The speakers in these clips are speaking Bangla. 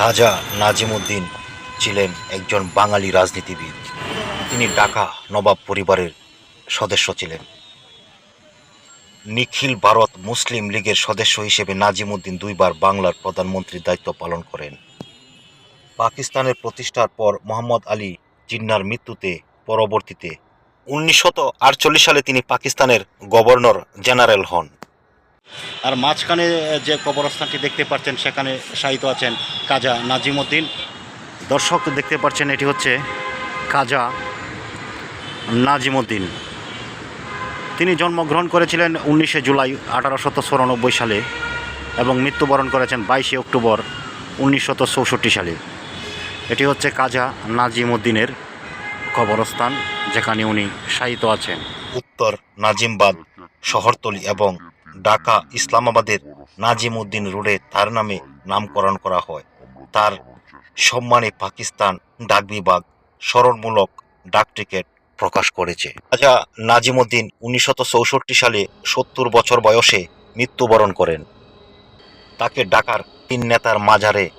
খাজা নাজিমুদ্দিন ছিলেন একজন বাঙালি রাজনীতিবিদ। তিনি ঢাকা নবাব পরিবারের সদস্য ছিলেন। নিখিল ভারত মুসলিম লীগের সদস্য হিসেবে নাজিমুদ্দিন দুইবার বাংলার প্রধানমন্ত্রীর দায়িত্ব পালন করেন। পাকিস্তানের প্রতিষ্ঠার পর মোহাম্মদ আলী জিন্নার মৃত্যুতে পরবর্তীতে উনিশশত সালে তিনি পাকিস্তানের গভর্নর জেনারেল হন। আর মাঝখানে যে কবরস্থানটি দেখতে পাচ্ছেন সেখানে শায়িত আছেন কাজা নাজিমুদ্দিন। দর্শক দেখতে পাচ্ছেন এটি হচ্ছে কাজা নাজিমুদ্দিন। তিনি জন্মগ্রহণ করেছিলেন উনিশে জুলাই আঠারোশত চুরানব্বই সালে এবং মৃত্যুবরণ করেছেন বাইশে অক্টোবর উনিশশত চৌষট্টি সালে। এটি হচ্ছে কাজা নাজিমুদ্দিনের কবরস্থান যেখানে উনি শায়িত আছেন। উত্তর নাজিমবাদ শহরতলি এবং ঢাকা ইসলামাবাদের নাজিমউদ্দিন রোডে তার নামে নামকরণ করা হয়। তার সম্মানে পাকিস্তান ডাক বিভাগ স্মরণমূলক ডাক টিকিট প্রকাশ করেছে। রাজা নাজিমউদ্দিন উনিশশত চৌষট্টি সালে সত্তর বছর বয়সে মৃত্যুবরণ করেন। তাকে ঢাকার তিন নেতার মাজারে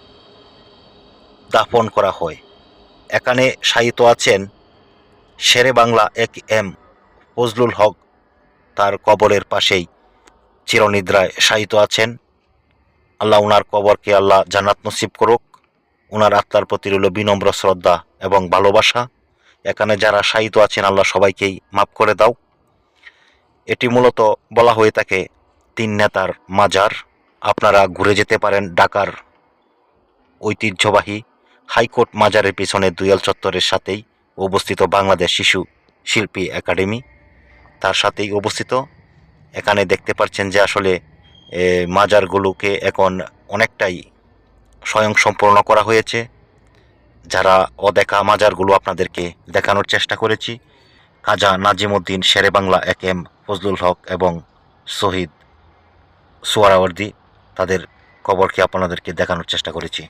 দাফন করা হয়। এখানে শায়িত আছেন শেরে বাংলা এক এম ফজলুল হক। তার কবরের পাশেই চিরনিদ্রায় শায়িত আছেন। আল্লাহ ওনার কবরকে আল্লাহ জান্নাত নসিব করুক। ওনার আত্মার প্রতি রইল বিনম্র শ্রদ্ধা এবং ভালোবাসা। এখানে যারা শায়িত আছেন, আল্লাহ সবাইকেই মাফ করে দাও। এটি মূলত বলা হয়ে থাকে তিন নেতার মাজার। আপনারা ঘুরে যেতে পারেন ঢাকার ঐতিহ্যবাহী হাইকোর্ট মাজারের পিছনে দুয়াল চত্বরের সাথেই অবস্থিত বাংলাদেশ শিশু শিল্পী একাডেমি। তার সাথেই অবস্থিত এখানে দেখতে পাচ্ছেন যে আসলে মাজারগুলোকে এখন অনেকটাই স্বয়ংসম্পূর্ণ করা হয়েছে। যারা অদেখা মাজারগুলো আপনাদেরকে দেখানোর চেষ্টা করেছি, খাজা নাজিমুদ্দিন শেরে বাংলা এক এম ফজলুল হক এবং শহীদ সোয়ারাওয়ার্দি, তাদের কবরকে আপনাদেরকে দেখানোর চেষ্টা করেছি।